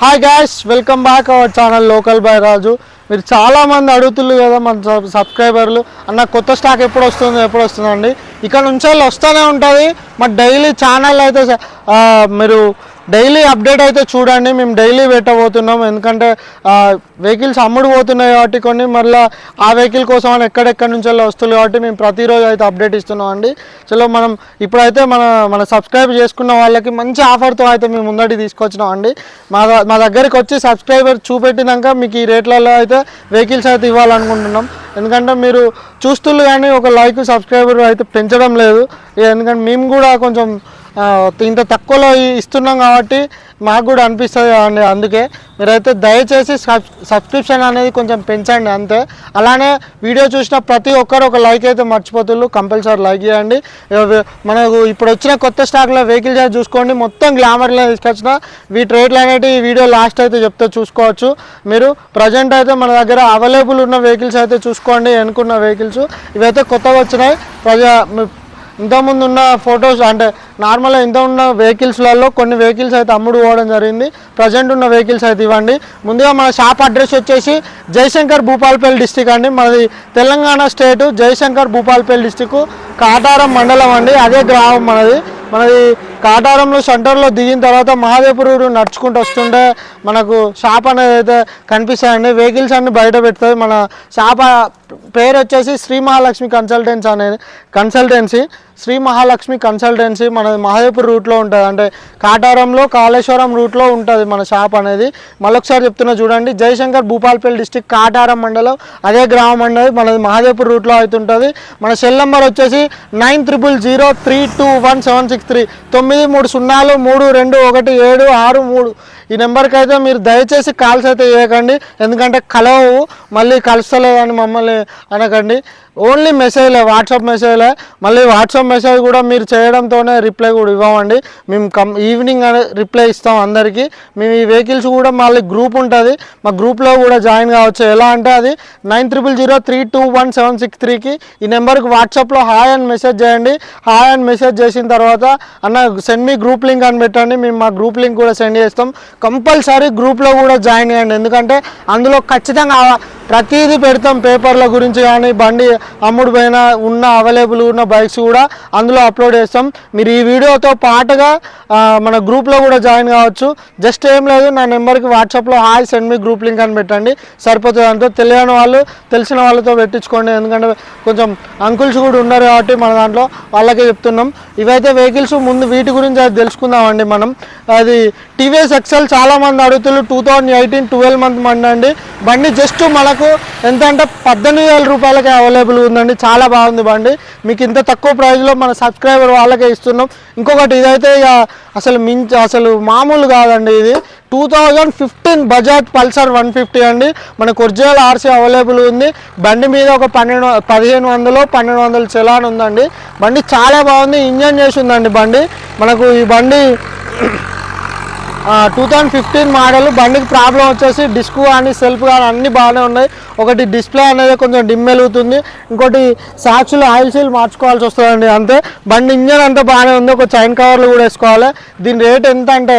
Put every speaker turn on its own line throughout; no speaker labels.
Hi guys welcome back our channel local by Raju మీరు చాలా మంది అడుగుతున్నారు కదా మన సబ్- సబ్స్క్రైబర్లు అన్న కొత్త స్టాక్ ఎప్పుడు వస్తుంది ఎప్పుడు వస్తుందండి ఇక్కడ నుంచి వాళ్ళు వస్తూనే ఉంటుంది. మరి డైలీ ఛానల్ అయితే మీరు డైలీ అప్డేట్ అయితే చూడండి మేము డైలీ పెట్టబోతున్నాం. ఎందుకంటే వెహికల్స్ అమ్ముడు పోతున్నాయి కాబట్టి కొన్ని మళ్ళీ ఆ వెహికల్ కోసం అని ఎక్కడెక్కడి నుంచి వెళ్ళి వస్తుంది కాబట్టి మేము ప్రతిరోజు అయితే అప్డేట్ ఇస్తున్నాం అండి. చలో మనం ఇప్పుడైతే మన మన సబ్స్క్రైబ్ చేసుకున్న వాళ్ళకి మంచి ఆఫర్తో అయితే మేము ముందటి తీసుకొచ్చినాం అండి. మా మా దగ్గరికి వచ్చి సబ్స్క్రైబర్ చూపెట్టినాక మీకు ఈ రేట్లలో అయితే వెహికల్స్ అయితే ఇవ్వాలనుకుంటున్నాం. ఎందుకంటే మీరు చూస్తుళ్ళు కానీ ఒక లైక్ సబ్స్క్రైబర్ అయితే పెంచడం లేదు. ఎందుకంటే మేము కూడా కొంచెం ఇంత తక్కువలో ఇస్తున్నాం కాబట్టి మాకు కూడా అనిపిస్తుంది అండి. అందుకే మీరైతే దయచేసి సబ్ సబ్స్క్రిప్షన్ అనేది కొంచెం పెంచండి అంతే. అలానే వీడియో చూసిన ప్రతి ఒక్కరు ఒక లైక్ అయితే మర్చిపోతున్నారు కంపల్సరీ లైక్ చేయండి. మనకు ఇప్పుడు వచ్చిన కొత్త స్టాక్లో వెహికల్స్ అయితే చూసుకోండి. మొత్తం గ్లామర్లో తీసుకొచ్చిన. వీటి రేట్లు అనేవి ఈ వీడియో లాస్ట్ అయితే చెప్తే చూసుకోవచ్చు. మీరు ప్రజెంట్ అయితే మన దగ్గర అవైలబుల్ ఉన్న వెహికల్స్ అయితే చూసుకోండి ఎన్నుకున్న వెహికల్స్ ఇవైతే కొత్తగా వచ్చినాయి. ప్రజా ఇంతకుముందు ఉన్న ఫొటోస్ అంటే నార్మల్గా ఇంత ఉన్న వెహికల్స్లలో కొన్ని వెహికల్స్ అయితే అమ్ముడు పోవడం జరిగింది. ప్రజెంట్ ఉన్న వెహికల్స్ అయితే ఇవ్వండి. ముందుగా మన షాప్ అడ్రస్ వచ్చేసి జయశంకర్ భూపాల్పల్లి డిస్టిక్ అండి. మనది తెలంగాణ స్టేటు జయశంకర్ భూపాల్పల్లి డిస్టిక్ కాటారం మండలం అండి. అదే గ్రామం మనది. మనది కాటారంలో సెంటర్లో దిగిన తర్వాత మహాదేపురూరు నడుచుకుంటూ వస్తుంటే మనకు షాప్ అనేది అయితే కనిపిస్తాయండి. వెహికల్స్ అన్ని బయట పెడుతుంది మన షాప్ పేరు వచ్చేసి శ్రీ మహాలక్ష్మి కన్సల్టెన్సీ అనేది కన్సల్టెన్సీ. శ్రీ మహాలక్ష్మి కన్సల్టెన్సీ మన మహాదేపూర్ రూట్లో ఉంటుంది. అంటే కాటారంలో కాళేశ్వరం రూట్లో ఉంటుంది మన షాప్ అనేది. మళ్ళొకసారి చెప్తున్నా చూడండి. జయశంకర్ భూపాల్పల్లి డిస్టిక్ కాటారం మండలం అదే గ్రామం అనేది మనది మహాదేపూర్ రూట్లో అవుతుంటుంది. మన సెల్ నెంబర్ వచ్చేసి nine triple zero three two one seven six three. తొమ్మిది మూడు సున్నాలు మూడు రెండు ఒకటి ఏడు ఆరు మూడు. ఈ నెంబర్కి అయితే మీరు దయచేసి కాల్స్ అయితే చేయకండి. ఎందుకంటే కలవవు. మళ్ళీ కలుస్తలేదని మమ్మల్ని అనకండి. ఓన్లీ మెసేజ్లే వాట్సాప్ మెసేజ్లే మళ్ళీ వాట్సాప్ మెసేజ్ కూడా మీరు చేయడంతోనే రిప్లై కూడా ఇవ్వమండి. మేము కం ఈవినింగ్ రిప్లై ఇస్తాం అందరికీ. మేము ఈ వెహికల్స్ కూడా మళ్ళీ గ్రూప్ ఉంటుంది. మా గ్రూప్లో కూడా జాయిన్ కావచ్చు. ఎలా అంటే అది nine triple zero three two one seven six త్రీకి ఈ నెంబర్కి వాట్సాప్లో హాయ్ అని మెసేజ్ చేయండి. హాయ్ అని మెసేజ్ చేసిన తర్వాత అన్న సెండ్ మీ గ్రూప్ లింక్ అని పెట్టండి. మేము మా గ్రూప్ లింక్ కూడా సెండ్ చేస్తాం. కంపల్సరీ గ్రూప్లో కూడా జాయిన్ చేయండి. ఎందుకంటే అందులో ఖచ్చితంగా ప్రతిదీ పెడతాం. పేపర్ల గురించి కానీ బండి అమ్ముడు పైన ఉన్న అవైలబుల్ ఉన్న బైక్స్ కూడా అందులో అప్లోడ్ చేస్తాం. మీరు ఈ వీడియోతో పాటుగా మన గ్రూప్లో కూడా జాయిన్ కావచ్చు. జస్ట్ ఏం లేదు నా నెంబర్కి వాట్సాప్లో hi send me group link అని పెట్టండి. సరిపోతుంది దాంతో తెలియని వాళ్ళు తెలిసిన వాళ్ళతో పెట్టించుకోండి. ఎందుకంటే కొంచెం అంకుల్స్ కూడా ఉన్నారు కాబట్టి మన దాంట్లో వాళ్ళకే చెప్తున్నాం. ఇవైతే వెహికల్స్ ముందు వీటి గురించి అది తెలుసుకుందామండి మనం. అది టీవీఎస్ ఎక్సెల్ చాలా మంది అడుగుతున్నారు. Two thousand eighteen twelve month మండి అండి బండి జస్ట్ మనకు ఎంత అంటే పద్దెనిమిది వేల రూపాయలకే అవైలబుల్ ఉందండి. చాలా బాగుంది బండి. మీకు ఇంత తక్కువ ప్రైస్లో మన సబ్స్క్రైబర్ వాళ్ళకే ఇస్తున్నాం. ఇంకొకటి ఇదైతే ఇక అసలు మించి అసలు మామూలు కాదండి ఇది. Two thousand fifteen Bajaj Pulsar one fifty అండి. మనకు ఒరిజినల్ ఆర్సీ అవైలబుల్ ఉంది. బండి మీద ఒక పన్నెండు పదిహేను వందలు పన్నెండు వందలు చలాన్ ఉందండి. బండి చాలా బాగుంది. ఇంజన్ చేసి ఉందండి బండి. మనకు ఈ బండి టూ థౌజండ్ ఫిఫ్టీన్ మోడల్ బండికి ప్రాబ్లం వచ్చేసి డిస్క్ కానీ సెల్ఫ్ కానీ అన్నీ బాగానే ఉన్నాయి. ఒకటి డిస్ప్లే అనేది కొంచెం డిమ్ వెలుగుతుంది. ఇంకోటి సాక్షులు ఆయిల్ సీల్ మార్చుకోవాల్సి వస్తుందండి. అంతే. బండి ఇంజన్ అంతా బాగానే ఉంది. ఒక చైన్ కవర్లు కూడా వేసుకోవాలి. దీని రేట్ ఎంత అంటే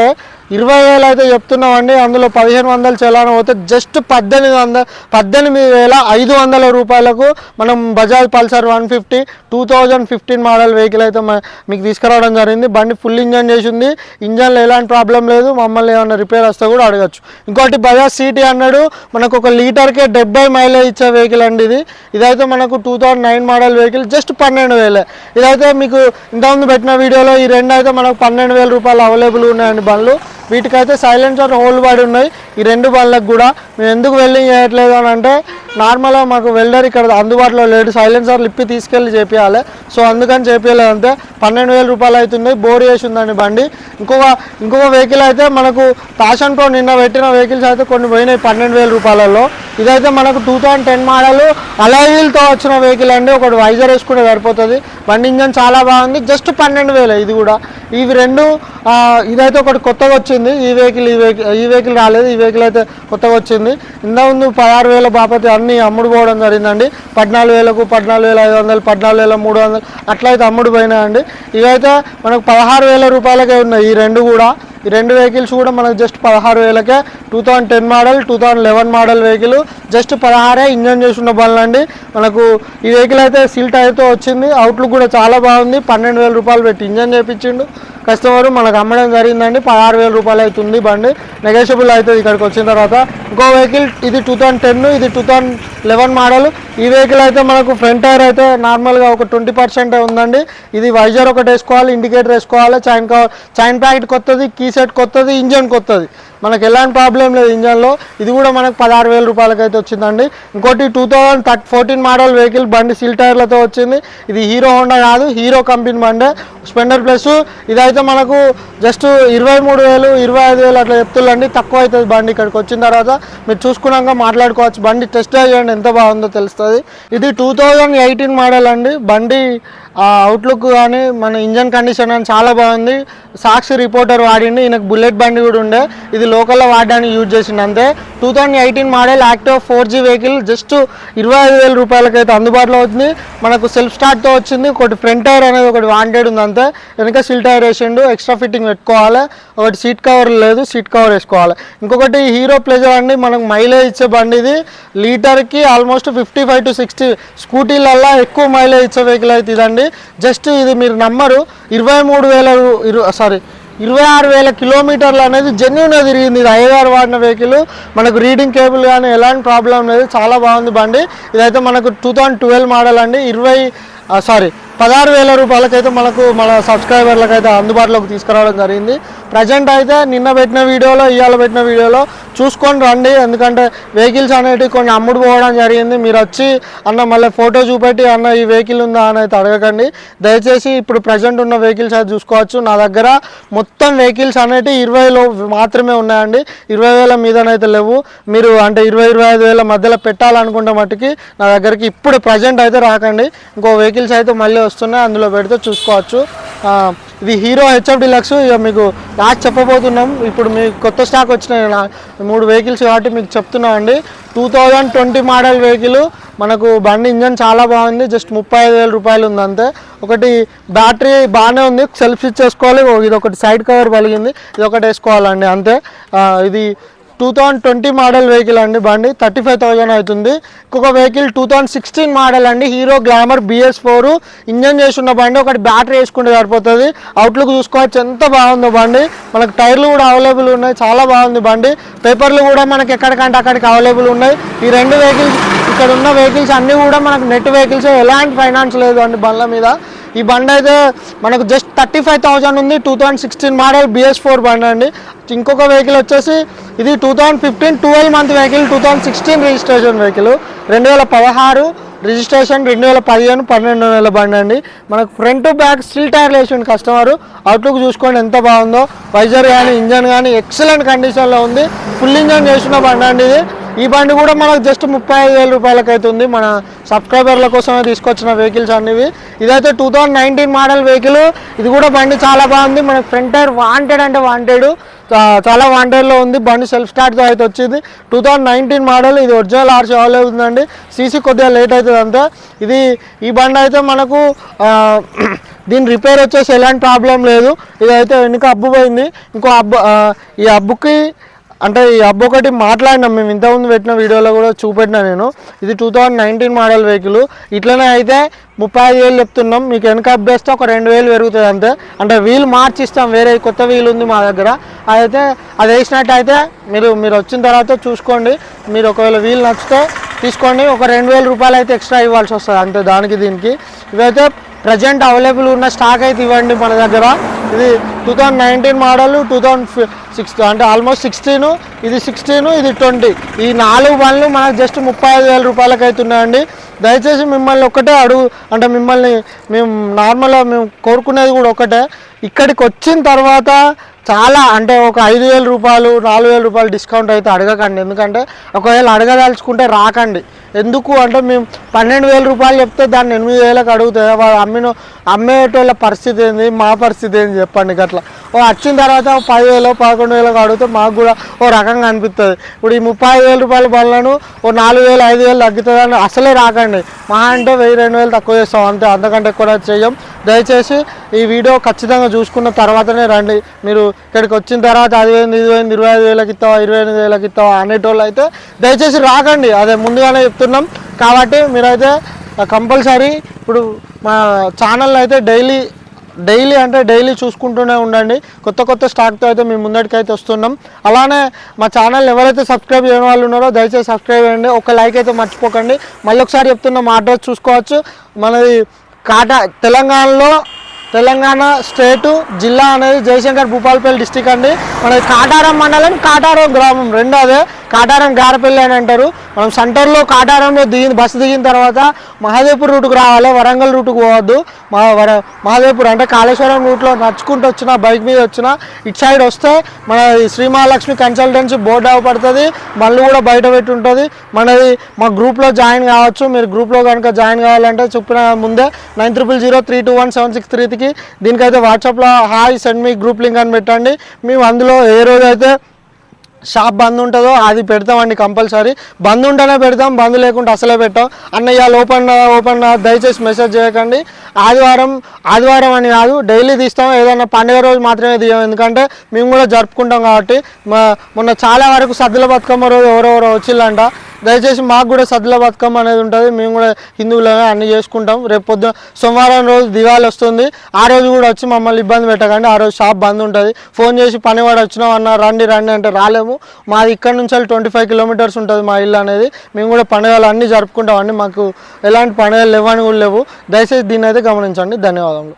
ఇరవై వేలు అయితే చెప్తున్నామండి. అందులో పదిహేను వందలు చలాన పోతే జస్ట్ పద్దెనిమిది వందల పద్దెనిమిది వేల ఐదు వందల రూపాయలకు మనం Bajaj Pulsar one fifty two thousand fifteen model vehicle అయితే మీకు తీసుకురావడం జరిగింది. బండి ఫుల్ ఇంజన్ చేసింది. ఇంజన్లో ఎలాంటి ప్రాబ్లం లేదు. మమ్మల్ని ఏమైనా రిపేర్ వస్తే కూడా అడగచ్చు. ఇంకోటి బజాజ్ సిటీ అన్నాడు. మనకు ఒక లీటర్కే డెబ్బై మైలేజ్ ఇచ్చే వెహికల్ అండి ఇది. ఇదైతే మనకు two thousand nine model vehicle just పన్నెండు వేలే. ఇదైతే మీకు ఇంతకుముందు పెట్టిన వీడియోలో ఈ రెండు అయితే మనకు పన్నెండు వేల రూపాయలు అవైలబుల్ ఉన్నాయండి బండ్లు. వీటికైతే సైలెన్సర్ హోల్ పడి ఉన్నాయి. ఈ రెండు బండ్లకు కూడా మేము ఎందుకు వెల్డింగ్ చేయట్లేదు అని అంటే నార్మల్గా మాకు వెల్డర్ ఇక్కడ అందుబాటులో లేడు. సైలెన్సర్లు ఇప్పి తీసుకెళ్ళి చేపించాలి సో అందుకని చేపించలేదు అంతే పన్నెండు వేల రూపాయలు అవుతుంది బోర్ చేసి ఉందండి బండి. ఇంకొక ఇంకొక వెహికల్ అయితే మనకు తాషన్తో నిన్న పెట్టిన వెహికల్స్ అయితే కొన్ని పోయినాయి పన్నెండు వేల రూపాయలలో. ఇదైతే మనకు టూ థౌజండ్ టెన్ మోడల్ అలాయిల్తో వచ్చిన వెహికల్ అండి. ఒకటి వైజర్ వేసుకుంటే సరిపోతుంది. బండి ఇంజన్ చాలా బాగుంది. జస్ట్ పన్నెండు వేలు ఇది కూడా. ఇవి రెండు ఇదైతే ఒకటి కొత్తగా వచ్చింది. ఈ వెహికల్ ఈ వెహికల్ ఈ వెహికల్ రాలేదు ఈ వెహికల్ అయితే కొత్తగా వచ్చింది. ఇంతకుముందు ముందు పదహారు వేల బాపతి అన్ని అమ్ముడు పోవడం జరిగిందండి. పద్నాలుగు వేలకు పద్నాలుగు వేల ఐదు వందలు పద్నాలుగు వేల మూడు వందలు అట్లయితే అమ్ముడు పోయినాయండి ఇవైతే మనకు పదహారు వేల రూపాయలకే ఉన్నాయి ఈ రెండు కూడా. ఈ రెండు వెహికల్స్ కూడా మనకు జస్ట్ పదహారు వేలకే. Two thousand ten model two thousand eleven model vehicle just పదహారే engine చేసిన ఉన్న బండ్లు అండి మనకు ఈ వెహికల్ అయితే సీల్ టైర్తో వచ్చింది. అవుట్లుక్ కూడా చాలా బాగుంది. పన్నెండు వేల రూపాయలు పెట్టి ఇంజన్ చేయించిండు కస్టమర్ మనకు అమ్మడం జరిగిందండి. పదహారు వేల రూపాయలు అవుతుంది బండి. నెగోషియబుల్ అవుతుంది ఇక్కడికి వచ్చిన తర్వాత. ఇంకో వెహికల్ ఇది టూ థౌజండ్ టెన్ ఇది టూ థౌజండ్ లెవెన్ మోడల్ ఈ వెహికల్ అయితే మనకు ఫ్రంట్ టైర్ అయితే నార్మల్గా ఒక ట్వంటీ పర్సెంట్ ఉందండి. ఇది వైజర్ ఒకటి వేసుకోవాలి ఇండికేటర్ వేసుకోవాలి. చైన్ కవర్ చైన్ ప్యాకెట్ కొత్తది కీ సెట్ కొత్తది ఇంజన్ కొత్తది. మనకు ఎలాంటి ప్రాబ్లం లేదు ఇంజన్లో. ఇది కూడా మనకు పదహారు వేల రూపాయలకి అయితే వచ్చిందండి. ఇంకోటి two thousand థర్ట్ fourteen model vehicle బండి సీల్ టైర్లతో వచ్చింది. ఇది హీరో హోండా కాదు హీరో కంపెనీ బండి. స్పెండర్ ప్లస్ ఇదైతే మనకు జస్ట్ ఇరవై మూడు వేలు ఇరవై ఐదు వేలు అట్లా చెప్తుండీ తక్కువ అవుతుంది బండి ఇక్కడికి వచ్చిన తర్వాత. మీరు చూసుకున్నాక మాట్లాడుకోవచ్చు. బండి టెస్ట్ డ్రైవ్ చేయండి ఎంత బాగుందో తెలుస్తుంది. ఇది టూ థౌజండ్ ఎయిటీన్ మోడల్ అండి. బండి అవుట్లుక్ కానీ మన ఇంజన్ కండిషన్ అని చాలా బాగుంది. సాక్షి రిపోర్టర్ వాడింది. ఈయనకు బుల్లెట్ బండి కూడా ఉండే. ఇది లోకల్లో వాడడానికి యూజ్ చేసింది అంతే two thousand eighteen model active four G vehicle just ఇరవై ఐదు వేల రూపాయలకైతే అందుబాటులో అవుతుంది మనకు సెల్ఫ్ స్టార్ట్తో వచ్చింది. ఒకటి ఫ్రంట్ టైర్ అనేది ఒకటి వాంటెడ్ ఉంది అంతే వెనక సిల్ టైర్ వేసిండు. ఎక్స్ట్రా ఫిట్టింగ్ పెట్టుకోవాలి. ఒకటి సీట్ కవర్ లేదు. సీట్ కవర్ వేసుకోవాలి. ఇంకొకటి హీరో ప్లెజర్ అండి. మనకు మైలేజ్ ఇచ్చే బండి ఇది. లీటర్కి almost fifty five to sixty స్కూటీలల్లో ఎక్కువ మైలేజ్ ఇచ్చే వెహికల్ అయితే ఇదండి. జస్ట్ ఇది మీరు నమ్మరు. ఇరవై మూడు వేల సారీ ఇరవై ఆరు వేల కిలోమీటర్లు అనేది జెన్యున్గా తిరిగింది. ఇది ఐదారు వాడిన వెహికల్ మనకు రీడింగ్ కేబుల్ కానీ ఎలాంటి ప్రాబ్లం లేదు. చాలా బాగుంది బండి. ఇదైతే మనకు టూ థౌజండ్ ట్వెల్వ్ మోడల్ అండి. ఇరవై సారీ పదహారు వేల రూపాయలకైతే మనకు మన సబ్స్క్రైబర్లకైతే అందుబాటులోకి తీసుకురావడం జరిగింది. ప్రజెంట్ అయితే నిన్న పెట్టిన వీడియోలో ఇవాళ పెట్టిన వీడియోలో చూసుకొని రండి. ఎందుకంటే వెహికల్స్ అనేటివి కొన్ని అమ్ముడు పోవడం జరిగింది. మీరు వచ్చి అన్న మళ్ళీ ఫోటో చూపెట్టి అన్న ఈ వెహికల్ ఉందా అని అయితే అడగకండి. దయచేసి ఇప్పుడు ప్రజెంట్ ఉన్న వెహికల్స్ అయితే చూసుకోవచ్చు. నా దగ్గర మొత్తం వెహికల్స్ అనేటివి ఇరవైలో మాత్రమే ఉన్నాయండి. ఇరవై వేల మీదనైతే లేవు. మీరు అంటే ఇరవై ఇరవై ఐదు వేల మధ్యలో పెట్టాలనుకుంటే మట్టుకి నా దగ్గరికి ఇప్పుడు ప్రజెంట్ అయితే రాకండి. ఇంకో వెహికల్స్ అయితే మళ్ళీ వస్తున్నాయి. అందులో పెడితే చూసుకోవచ్చు. ఇది హీరో హెచ్ఎఫ్ డిలక్స్. ఇక మీకు లాస్ట్ చెప్పబోతున్నాం. ఇప్పుడు మీకు కొత్త స్టాక్ వచ్చినాయి మూడు వెహికల్స్ కాబట్టి మీకు చెప్తున్నాం అండి. Two thousand twenty model vehicle. మనకు బండి ఇంజన్ చాలా బాగుంది. జస్ట్ ముప్పై ఐదు వేల రూపాయలు ఉంది అంతే. ఒకటి బ్యాటరీ బాగానే ఉంది. సెల్ఫ్ స్విచ్ చేసుకోవాలి. ఓ ఇది ఒకటి సైడ్ కవర్ పలిగింది. ఇది ఒకటి వేసుకోవాలండి అంతే. ఇది two thousand twenty model vehicle అండి బండి. థర్టీ ఫైవ్ థౌజండ్ అవుతుంది. ఇంకొక vehicle two thousand sixteen model అండి. Hero Glamour BS four engine చేసి ఉన్న బండి. ఒకటి బ్యాటరీ వేసుకుంటే సరిపోతుంది. అవుట్లుక్ చూసుకోవచ్చు. ఎంత బాగుందో బండి. మనకు టైర్లు కూడా అవైలబుల్ ఉన్నాయి. చాలా బాగుంది బండి. పేపర్లు కూడా మనకి ఎక్కడికంటే అక్కడికి అవైలబుల్ ఉన్నాయి. ఈ రెండు వెహికల్స్ ఇక్కడ ఉన్న వెహికల్స్ అన్నీ కూడా మనకు నెట్ వెహికల్స్ ఎలాంటి ఫైనాన్స్ లేదు అండి బండ్ల మీద. ఈ బండి అయితే మనకు జస్ట్ థర్టీ ఫైవ్ థౌజండ్ ఉంది two thousand sixteen model BS four బండి అండి. ఇంకొక వెహికల్ వచ్చేసి ఇది two thousand fifteen twelve month vehicle two thousand sixteen registration vehicle రెండు వేల పదహారు రిజిస్ట్రేషన్ రెండు వేల పదిహేను పన్నెండు నెలల బండి అండి. మనకు ఫ్రంట్ బ్యాక్ స్టీల్ టైర్లు వేసిండు కస్టమర్ అవుట్లుక్ చూసుకోండి ఎంత బాగుందో. వైజర్ కానీ ఇంజన్ కానీ ఎక్సలెంట్ కండిషన్లో ఉంది. ఫుల్ ఇంజన్ చేసిన బండి అండి ఇది. ఈ బండి కూడా మనకు జస్ట్ ముప్పై ఐదు వేల రూపాయలకి అవుతుంది మన సబ్స్క్రైబర్ల కోసమే తీసుకొచ్చిన వెహికల్స్ అనేవి ఇదైతే two thousand nineteen model vehicle ఇది కూడా బండి చాలా బాగుంది. మనకి ఫ్రంట్ టైర్ వాంటెడ్ అంటే వాంటెడ్ చాలా వాంటెడ్లో ఉంది. బండి సెల్ఫ్ స్టార్ట్తో అయితే వచ్చింది. టూ థౌజండ్ నైన్టీన్ మోడల్ ఇది ఒరిజినల్ ఆర్సీ అవైలబుల్ ఉందండి. సీసీ కొద్దిగా లేట్ అవుతుంది అంతా. ఇది ఈ బండి అయితే మనకు దీని రిపేర్ వచ్చేసి ఎలాంటి ప్రాబ్లం లేదు. ఇదైతే వెనుక అబ్బు పోయింది. ఇంకో అబ్బు ఈ అబ్బుకి అంటే ఈ అబ్బు ఒకటి మాట్లాడినాం మేము ఇంతకుముందు పెట్టిన వీడియోలో కూడా చూపెట్టినా నేను. ఇది two thousand nineteen model vehicle ఇట్లనే అయితే ముప్పై ఐదు వేలు చెప్తున్నాం. మీకు వెనక అబ్బేస్తే ఒక రెండు వేలు పెరుగుతుంది అంతే. అంటే వీల్ మార్చిస్తాం. వేరే కొత్త వీల్ ఉంది మా దగ్గర. అదైతే అది వేసినట్టు అయితే మీరు మీరు వచ్చిన తర్వాత చూసుకోండి. మీరు ఒకవేళ వీల్ నచ్చితే తీసుకోండి. ఒక రెండు వేల రూపాయలు అయితే ఎక్స్ట్రా ఇవ్వాల్సి వస్తుంది అంతే దానికి దీనికి. ఇవైతే ప్రజెంట్ అవైలబుల్ ఉన్న స్టాక్ అయితే ఇవ్వండి మన దగ్గర. ఇది two thousand nineteen model two thousand six అంటే ఆల్మోస్ట్ సిక్స్టీన్ ఇది సిక్స్టీన్ ఇది ట్వంటీ ఈ నాలుగు బండ్లు మనకు జస్ట్ ముప్పై ఐదు వేల రూపాయలకి అవుతున్నాయండి దయచేసి మిమ్మల్ని ఒక్కటే అడుగు అంటే మిమ్మల్ని మేము నార్మల్గా మేము కోరుకునేది కూడా ఒకటే. ఇక్కడికి వచ్చిన తర్వాత చాలా అంటే ఒక ఐదు వేల రూపాయలు నాలుగు వేల రూపాయలు డిస్కౌంట్ అయితే అడగకండి. ఎందుకంటే ఒకవేళ అడగదలుచుకుంటే రాకండి. ఎందుకు అంటే మేము పన్నెండు వేల రూపాయలు చెప్తే దాన్ని ఎనిమిది వేలకు అడుగుతుంది వాడు అమ్మిన అమ్మేటోళ్ళ పరిస్థితి ఏంది? మా పరిస్థితి ఏంది చెప్పండి గట్లా. ఓ వచ్చిన తర్వాత పదివేలు పదకొండు వేలకు అడిగితే మాకు కూడా ఓ రకంగా అనిపిస్తుంది ఇప్పుడు ఈ ముప్పై వేల రూపాయల బళ్ళను ఓ నాలుగు వేలు ఐదు వేలు తగ్గుతుందని అసలే రాకండి. మహా అంటే వెయ్యి రెండు వేలు తక్కువ చేస్తాం అంతే. అంతకంటే ఎక్కువ చేయం దయచేసి ఈ వీడియో ఖచ్చితంగా చూసుకున్న తర్వాతనే రండి. మీరు ఇక్కడికి వచ్చిన తర్వాత అది పోయింది ఇది పోయింది ఇరవై ఐదు వేలకి ఇస్తావా ఇరవై ఎనిమిది వేలకి ఇస్తావా అనేటోళ్ళు అయితే దయచేసి రాకండి. అదే ముందుగానే చెప్తున్నాం కాబట్టి మీరైతే కంపల్సరీ ఇప్పుడు మా ఛానల్ అయితే డైలీ డైలీ అంటే డైలీ చూసుకుంటూనే ఉండండి. కొత్త కొత్త స్టాక్తో అయితే మేము ముందటికైతే వస్తున్నాం. అలానే మా ఛానల్ ఎవరైతే సబ్స్క్రైబ్ చేయని వాళ్ళు ఉన్నారో దయచేసి సబ్స్క్రైబ్ చేయండి. ఒక లైక్ అయితే మర్చిపోకండి. మళ్ళీ ఒకసారి చెప్తున్నాం అడ్రస్ చూసుకోవచ్చు. మనది కాటా తెలంగాణలో తెలంగాణ స్టేటు జిల్లా అనేది జయశంకర్ భూపాలపల్లి డిస్టిక్ అండి. మనది కాటారం మండలం కాటారం గ్రామం రెండు అదే. కాటారం గారపల్లి అని అంటారు. మనం సెంటర్లో కాటారంలో దిగి బస్సు దిగిన తర్వాత మహాదేవ్పూర్ రూట్కి రావాలి వరంగల్ రూట్కి పోవద్దు. మా వర మహాదేవ్పూర్ అంటే కాళేశ్వరం రూట్లో నడుచుకుంటూ వచ్చిన బైక్ మీద వచ్చిన ఇటు సైడ్ వస్తే మన శ్రీ మహాలక్ష్మి కన్సల్టెన్సీ బోర్డు అవపడుతుంది. మళ్ళీ కూడా బయట పెట్టి ఉంటుంది. మనది మా గ్రూప్లో జాయిన్ కావచ్చు. మీరు గ్రూప్లో కనుక జాయిన్ కావాలంటే చెప్పిన ముందే nine triple zero three two one seven six త్రీకి దీనికైతే వాట్సాప్లో hi send me group link అని పెట్టండి. మేము అందులో ఏ రోజు అయితే షాప్ బంద్ ఉంటుందో అది పెడతామండి కంపల్సరీ. బంద్ ఉంటేనే పెడతాం బంద్ లేకుంటే అసలే పెట్టాం. అన్న ఓపెన్ ఓపెన్ దయచేసి మెసేజ్ చేయకండి. ఆదివారం ఆదివారం అని కాదు డైలీ తీస్తాం. ఏదైనా పండుగ రోజు మాత్రమే తీయం. ఎందుకంటే మేము కూడా జరుపుకుంటాం కాబట్టి మా మొన్న చాలా వరకు సద్దుల బతుకమ్మ రోజు ఎవరెవరో వచ్చిల్లంట. దయచేసి మాకు కూడా సద్దుల బతుకమ్మ అనేది ఉంటుంది. మేము కూడా హిందువులనే అన్ని చేసుకుంటాం. రేపు పొద్దున సోమవారం రోజు దివాళి వస్తుంది. ఆ రోజు కూడా వచ్చి మమ్మల్ని ఇబ్బంది పెట్టకండి. ఆ రోజు షాప్ బంద్ ఉంటుంది. ఫోన్ చేసి పనివాడు వచ్చినాం అన్న రండి రండి అంటే రాలేము. మాది ఇక్కడ నుంచి ట్వంటీ ఫైవ్ కిలోమీటర్స్ ఉంటుంది మా ఇల్లు అనేది. మేము కూడా పండుగలు అన్నీ జరుపుకుంటామండి మాకు ఎలాంటి పండుగలు లేవని కూడా లేవు. దయచేసి దీన్ని అయితే గమనించండి. ధన్యవాదములు.